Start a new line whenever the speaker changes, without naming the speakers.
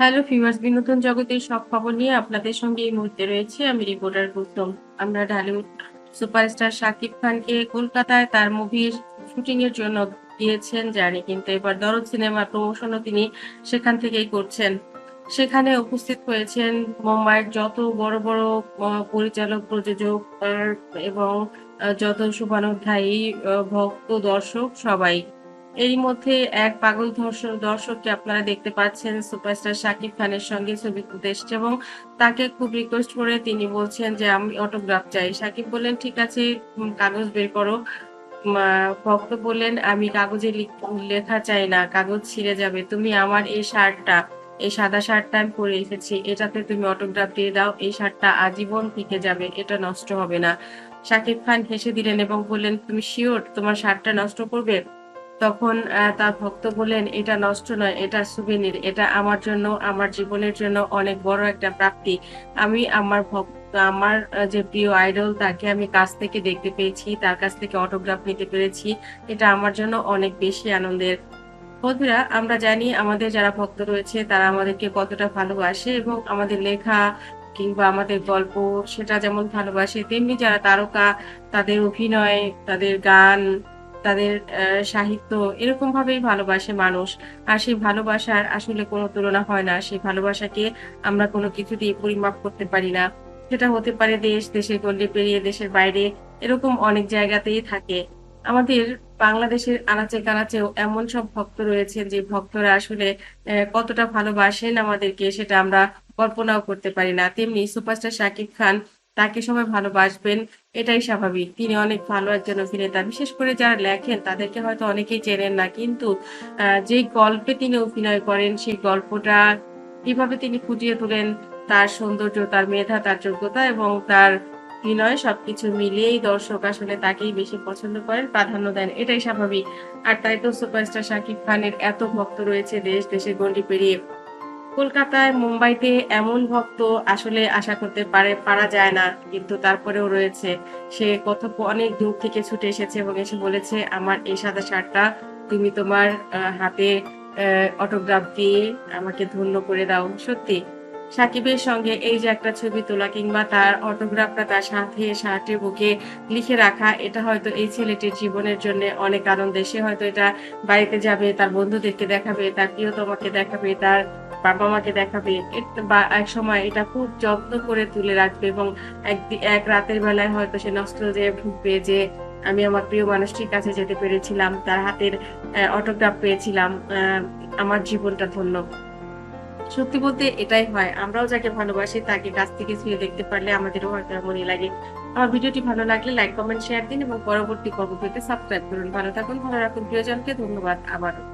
Hello viewers বিনোদন জগতের সব খবর নিয়ে আপনাদের সঙ্গে এই মুহূর্তে রয়েছে আমি রিপোর্টার গৌতম। আমরা ঢালিউড সুপারস্টার শাকিব খানকে কলকাতায় তার মুভির শুটিং এর জন্য গিয়েছেন জানি, কিন্তু এবার দরদ সিনেমার প্রমোশনও তিনি সেখান থেকেই করছেন। সেখানে উপস্থিত হয়েছেন মুম্বাইয়ের যত বড় বড় পরিচালক, প্রযোজক এবং যত শুভানুধ্যায়ী ভক্ত, দর্শক সবাই। এরই মধ্যে এক পাগল দর্শককে আপনারা দেখতে পাচ্ছেন। সুপারস্টার শাকিব খানের সঙ্গে ছবি তুলতে এসছে এবং তাকে খুব রিকোয়েস্ট করে তিনি বলছেন যে, আমি অটোগ্রাফ চাই। শাকিব বললেন, ঠিক আছে কাগজ বের করো। ভক্ত বললেন, আমি কাগজে লেখা চাই না, কাগজ ছিঁড়ে যাবে। তুমি আমার এই শার্টটা, এই সাদা শার্টটা আমি পরে এসেছি। এটাতে তুমি অটোগ্রাফ দিয়ে দাও, এই শার্টটা আজীবন থেকে যাবে, এটা নষ্ট হবে না। শাকিব খান হেসে দিলেন এবং বললেন, তুমি শিওর তোমার শার্টটা নষ্ট করবে? তখন তার ভক্ত বললেন, এটা নষ্ট নয়, এটা সুবেনির। এটা আমার জন্য, আমার জীবনের জন্য অনেক বড় একটা প্রাপ্তি। আমি আমার ভক্ত, আমার যে প্রিয় আইডল, তাকে আমি কাছ থেকে দেখতে পেয়েছি, তার কাছ থেকে অটোগ্রাফ নিতে পেরেছি। এটা আমার জন্য অনেক বেশি আনন্দের। বন্ধুরা, আমরা জানি আমাদের যারা ভক্ত রয়েছে, তারা আমাদেরকে কতটা ভালোবাসে এবং আমাদের লেখা কিংবা আমাদের গল্প, সেটা যেমন ভালোবাসে, তেমনি যারা তারকা, তাদের অভিনয়, তাদের গান তাদের সাহিত্য এরকম ভাবেই ভালোবাসে মানুষ। আর সেই ভালোবাসার আসলে কোনো তুলনা হয় না। সেই ভালোবাসাকে আমরা কোনো কিছু দিয়ে পরিমাপ করতে পারি না। সেটা হতে পারে দেশ, দেশের গল্লি পেরিয়ে দেশের বাইরে, এরকম অনেক জায়গাতেই থাকে। আমাদের বাংলাদেশের আনাচে কানাচেও এমন সব ভক্ত রয়েছেন যে ভক্তরা আসলে কতটা ভালোবাসেন আমাদেরকে সেটা আমরা কল্পনাও করতে পারি না। তেমনি সুপারস্টার শাকিব খান তাকে সবাই ভালোবাসবেন, এটাই স্বাভাবিক। তিনি অনেক ভালো একজন অভিনেতা। বিশেষ করে যারা লেখেন, তাদেরকে হয়তো অনেকেই চেনেন না, কিন্তু যে গল্পে তিনি অভিনয় করেন, সেই গল্পটা কীভাবে তিনি ফুটিয়ে তোলেন। তার সৌন্দর্য, তার মেধা, তার যোগ্যতা এবং তার অভিনয় সবকিছু মিলিয়েই দর্শক আসলে তাকেই বেশি পছন্দ করেন, প্রাধান্য দেন। এটাই স্বাভাবিক। আর তাই তো সুপারস্টার শাকিব খানের এত ভক্ত রয়েছে দেশ, দেশের গণ্ডি পেরিয়ে। কলকাতায়, মুম্বাইতে এমন ভক্ত আসলে আশা করতে পারে, পারা যায় না। কিন্তু তারপরেও রয়েছে। সে কত অনেক দূর থেকে ছুটে এসেছে এবং এসে বলেছে, আমার এই সাদা শার্টটা তুমি তোমার হাতে অটোগ্রাফ দিয়ে আমাকে ধন্য করে দাও। সত্যি, সাকিবের সঙ্গে এই যে একটা ছবি তোলা কিংবা তার অটোগ্রাফটা তার সাথে শার্টের বুকে লিখে রাখা, এটা হয়তো এই ছেলেটির জীবনের জন্য অনেক আনন্দের। সে হয়তো এটা বাড়িতে যাবে, তার বন্ধুদেরকে দেখাবে, তার প্রিয়তমাকে দেখাবে, তার বাবা মাকে দেখাবে এক সময় এটা খুব যত্ন করে তুলে রাখবে এবং এক রাতের বেলায় হয়তো সে নষ্ট যে ভুগবে যে, আমি আমার প্রিয় মানুষটির কাছে যেতে পেরেছিলাম, তার হাতের অটোগ্রাফ পেয়েছিলাম আমার জীবনটা ধন্য। সত্যি বলতে এটাই হয়। আমরাও যাকে ভালোবাসি তাকে কাছ থেকে ছুঁয়ে দেখতে পারলে আমাদেরও হয়তো এমনই লাগে। আমার ভিডিওটি ভালো লাগলে লাইক, কমেন্ট শেয়ার দিন এবং পরবর্তী পর্ব পেতে সাবস্ক্রাইব করুন। ভালো থাকুন, ভালো রাখুন, প্রিয়জনকে ধন্যবাদ আবারও।